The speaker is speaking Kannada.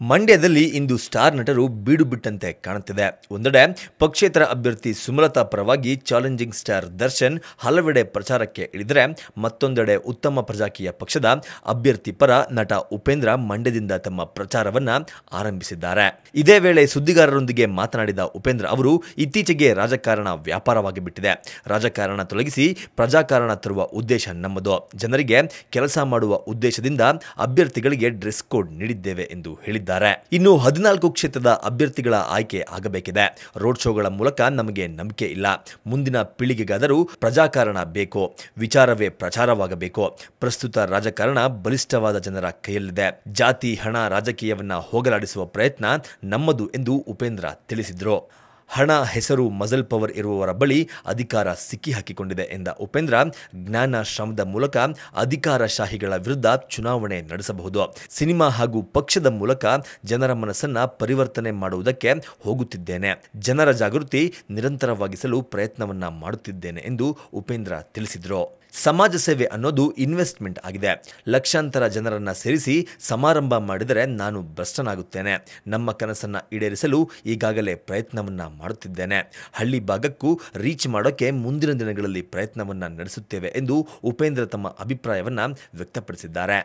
ಮಂಡ್ಯದಲ್ಲಿ ಇಂದು ಸ್ಟಾರ್ ನಟರು ಬೀಡು ಬಿಟ್ಟಂತೆ ಕಾಣುತ್ತಿದೆ. ಒಂದೆಡೆ ಪಕ್ಷೇತರ ಅಭ್ಯರ್ಥಿ ಸುಮಲತಾ ಪರವಾಗಿ ಚಾಲೆಂಜಿಂಗ್ ಸ್ಟಾರ್ ದರ್ಶನ್ ಹಲವೆಡೆ ಪ್ರಚಾರಕ್ಕೆ ಇಳಿದರೆ ಮತ್ತೊಂದೆಡೆ ಉತ್ತಮ ಪ್ರಜಾಕೀಯ ಪಕ್ಷದ ಅಭ್ಯರ್ಥಿ ಪರ ನಟ ಉಪೇಂದ್ರ ಮಂಡ್ಯದಿಂದ ತಮ್ಮ ಪ್ರಚಾರವನ್ನ ಆರಂಭಿಸಿದ್ದಾರೆ. ಇದೇ ವೇಳೆ ಸುದ್ದಿಗಾರರೊಂದಿಗೆ ಮಾತನಾಡಿದ ಉಪೇಂದ್ರ ಅವರು, ಇತ್ತೀಚೆಗೆ ರಾಜಕಾರಣ ವ್ಯಾಪಾರವಾಗಿ ಬಿಟ್ಟಿದೆ. ರಾಜಕಾರಣ ತೊಲಗಿಸಿ ಪ್ರಜಾಕಾರಣ ತರುವ ಉದ್ದೇಶ ನಮ್ಮದು. ಜನರಿಗೆ ಕೆಲಸ ಮಾಡುವ ಉದ್ದೇಶದಿಂದ ಅಭ್ಯರ್ಥಿಗಳಿಗೆ ಡ್ರೆಸ್ ಕೋಡ್ ನೀಡಿದ್ದೇವೆ ಎಂದು ಹೇಳಿದ್ದಾರೆ. ಇನ್ನು ಹದಿನಾಲ್ಕು ಕ್ಷೇತ್ರದ ಅಭ್ಯರ್ಥಿಗಳ ಆಯ್ಕೆ ಆಗಬೇಕಿದೆ. ರೋಡ್ ಶೋಗಳ ಮೂಲಕ ನಮಗೆ ನಂಬಿಕೆ ಇಲ್ಲ. ಮುಂದಿನ ಪೀಳಿಗೆಗಾದರೂ ಪ್ರಜಾಕಾರಣ ಬೇಕು. ವಿಚಾರವೇ ಪ್ರಚಾರವಾಗಬೇಕು. ಪ್ರಸ್ತುತ ರಾಜಕಾರಣ ಬಲಿಷ್ಠವಾದ ಜನರ ಕೈಯಲ್ಲಿದೆ. ಜಾತಿ, ಹಣ, ರಾಜಕೀಯವನ್ನ ಹೋಗಲಾಡಿಸುವ ಪ್ರಯತ್ನ ನಮ್ಮದು ಎಂದು ಉಪೇಂದ್ರ ತಿಳಿಸಿದರು. ಹಣ, ಹೆಸರು, ಮಜಲ್ ಪವರ್ ಇರುವವರ ಬಳಿ ಅಧಿಕಾರ ಸಿಕ್ಕಿ ಹಾಕಿಕೊಂಡಿದೆ ಎಂದ ಉಪೇಂದ್ರ, ಜ್ಞಾನ ಶ್ರಮದ ಮೂಲಕ ಅಧಿಕಾರಶಾಹಿಗಳ ವಿರುದ್ಧ ಚುನಾವಣೆ ನಡೆಸಬಹುದು. ಸಿನಿಮಾ ಹಾಗೂ ಪಕ್ಷದ ಮೂಲಕ ಜನರ ಮನಸ್ಸನ್ನ ಪರಿವರ್ತನೆ ಮಾಡುವುದಕ್ಕೆ ಹೋಗುತ್ತಿದ್ದೇನೆ. ಜನರ ಜಾಗೃತಿ ನಿರಂತರವಾಗಿಸಲು ಪ್ರಯತ್ನವನ್ನ ಮಾಡುತ್ತಿದ್ದೇನೆ ಎಂದು ಉಪೇಂದ್ರ ತಿಳಿಸಿದರು. ಸಮಾಜ ಸೇವೆ ಅನ್ನೋದು ಇನ್ವೆಸ್ಟ್ಮೆಂಟ್ ಆಗಿದೆ. ಲಕ್ಷಾಂತರ ಜನರನ್ನು ಸೇರಿಸಿ ಸಮಾರಂಭ ಮಾಡಿದರೆ ನಾನು ಭ್ರಷ್ಟನಾಗುತ್ತೇನೆ. ನಮ್ಮ ಕನಸನ್ನು ಈಡೇರಿಸಲು ಈಗಾಗಲೇ ಪ್ರಯತ್ನವನ್ನ ಮಾಡುತ್ತಿದ್ದೇನೆ. ಹಳ್ಳಿ ಭಾಗಕ್ಕೂ ರೀಚ್ ಮಾಡೋಕೆ ಮುಂದಿನ ದಿನಗಳಲ್ಲಿ ಪ್ರಯತ್ನವನ್ನ ನಡೆಸುತ್ತೇವೆ ಎಂದು ಉಪೇಂದ್ರ ತಮ್ಮ ಅಭಿಪ್ರಾಯವನ್ನ ವ್ಯಕ್ತಪಡಿಸಿದ್ದಾರೆ.